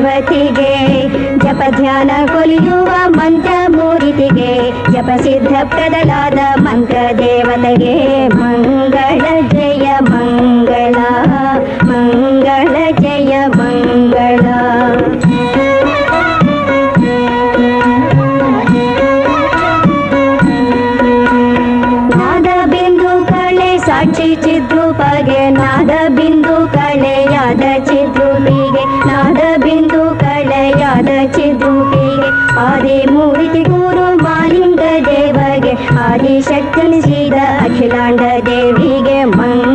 ಪಾರ್ವತಿಗೆ ಜಪ ಧ್ಯಾನ ಕೊಲಿಯುವ ಮಂತ್ರ ಮೂರಿತಿಗೆ, ಜಪ ಸಿದ್ಧ ಪ್ರದಲಾದ ಮಂತ್ರ ದೇವತೆಗೆ, ಮಂಗಳ ಜಯ ಮಂಗಳ ಮಂಗಳ ಜಯ ಮಂಗಳ. ನಾದ ಬಿಂದು ಕಳೆ ಸಾಕ್ಷಿ ಚಿದ್ರೂಪಗೆ, ನಾದ ಬಿಂದು ಆದಿಶಕ್ತಿ ಅಖಿಲಾಂಡ ದೇವಿಗೆ ಮಂಗ